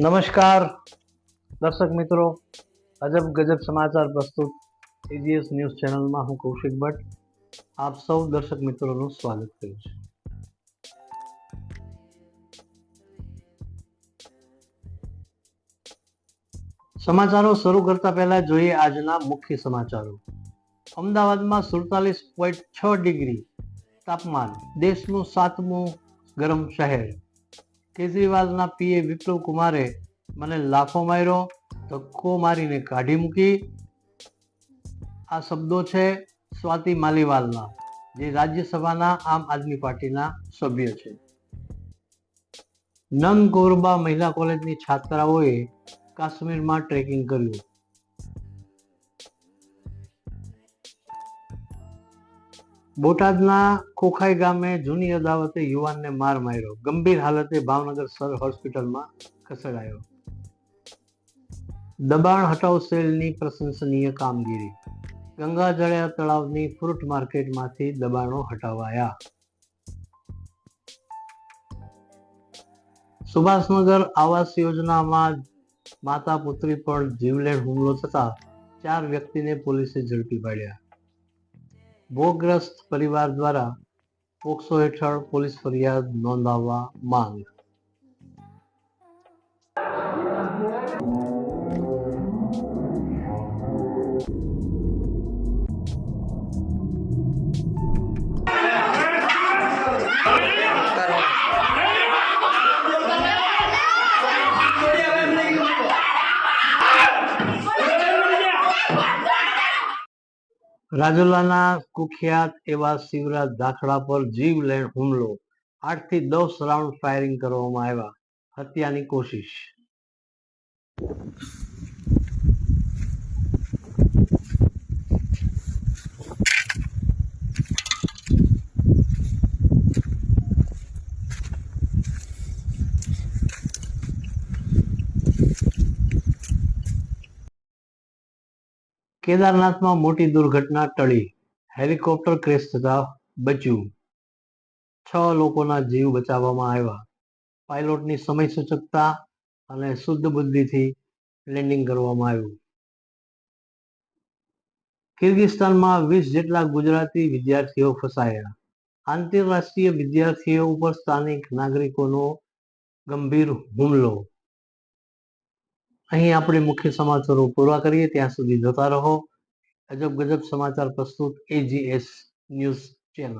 નમસ્કાર, દર્શક મિત્રો. અજબ ગજબ સમાચાર પ્રસ્તુત એજીએસ ન્યૂઝ ચેનલમાં હું કૌશિક ભટ્ટ. આપ સૌ દર્શક મિત્રોનું સ્વાગત કરું છું. સમાચારો શરૂ કરતા પહેલા જોઈએ આજના મુખ્ય સમાચારો. અમદાવાદમાં સુડતાલીસ પોઈન્ટ છ ડિગ્રી તાપમાન, દેશનું સાતમું ગરમ શહેર. કેજરીવાલના પીએ વિપ્લવ કુમારે મને લાફો માર્યો, ધક્કો મારીને કાઢી મૂકી. આ શબ્દો છે સ્વાતિ માલીવાલના, જે રાજ્યસભાના આમ આદમી પાર્ટીના સભ્ય છે. નંગ કોરબા મહિલા કોલેજની છાત્રાઓએ કાશ્મીરમાં ટ્રેકિંગ કર્યું. બોટાદના ખોખાઈ ગામે જૂની અદાવતે યુવાનને માર માર્યો. ગંભીર હાલતે ભાવનગર સર હોસ્પિટલમાં ખસેડાયો. દબાણ હટાવ સેલની પ્રશંસનીય કામગીરી. ગંગાજળિયા તળાવની ફ્રૂટ માર્કેટમાંથી દબાણો હટાવાયા. સુભાષનગર આવાસ યોજનામાં માતા પુત્રી પર જીવલેણ હુમલો થતા ચાર વ્યક્તિને પોલીસે ઝડપી પાડ્યા. ભોગગ્રસ્ત પરિવાર દ્વારા પોક્સો હેઠળ પોલીસ ફરિયાદ નોંધાવવા માંગ. રાજુલાના કુખ્યાત એવા શિવરાજ દાખલા પર જીવલેણ હુમલો. આઠથી દસ રાઉન્ડ ફાયરિંગ કરવામાં આવ્યા. હત્યાની કોશિશ. કેદારનાથમાં મોટી દુર્ઘટના ટળી. હેલિકોપ્ટર ક્રેશ થતા બચ્યું. છ લોકોના જીવ બચાવવામાં આવ્યા. પાયલોટની સમય સૂચકતા અને શુદ્ધ બુદ્ધિથી લેન્ડિંગ કરવામાં આવ્યું. કિર્ગિસ્તાનમાં વીસ જેટલા ગુજરાતી વિદ્યાર્થીઓ ફસાયા. આંતરરાષ્ટ્રીય વિદ્યાર્થીઓ ઉપર સ્થાનિક નાગરિકોનો ગંભીર હુમલો. અહીં આપણે મુખ્ય સમાચારો પૂરા કરીએ, ત્યાં સુધી જોતા રહો. અજબ ગજબ સમાચાર પ્રસ્તુત એજીએસ ન્યૂઝ ચેનલ